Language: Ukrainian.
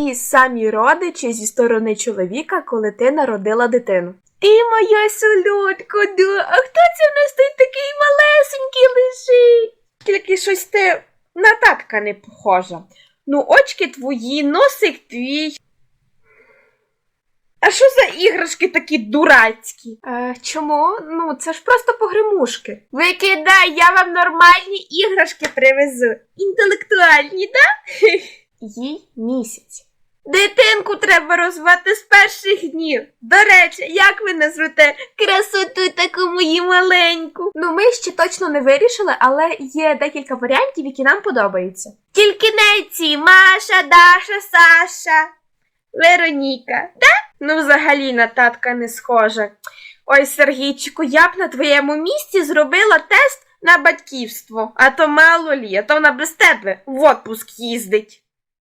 І самі родичі зі сторони чоловіка, коли ти народила дитину. Ти моя солодка, да. А хто це в нас тут такий малесенький лежить? Тільки щось ти на татка не похожа. Ну, очки твої, носик твій. А що за іграшки такі дурацькі? Е, чому? Ну, це ж просто погремушки. Викидай, я вам нормальні іграшки привезу. Інтелектуальні, да? Їй місяць. Дитинку треба розвати з перших днів. До речі, як ви назвете красоту таку мою маленьку? Ну, ми ще точно не вирішили, але є декілька варіантів, які нам подобаються. Тільки не ці Маша, Даша, Саша, Вероніка. Да? Ну, взагалі на татка не схожа. Ой, Сергійчику, я б на твоєму місці зробила тест на батьківство, а то мало лі, а то вона без тебе в отпуск їздить.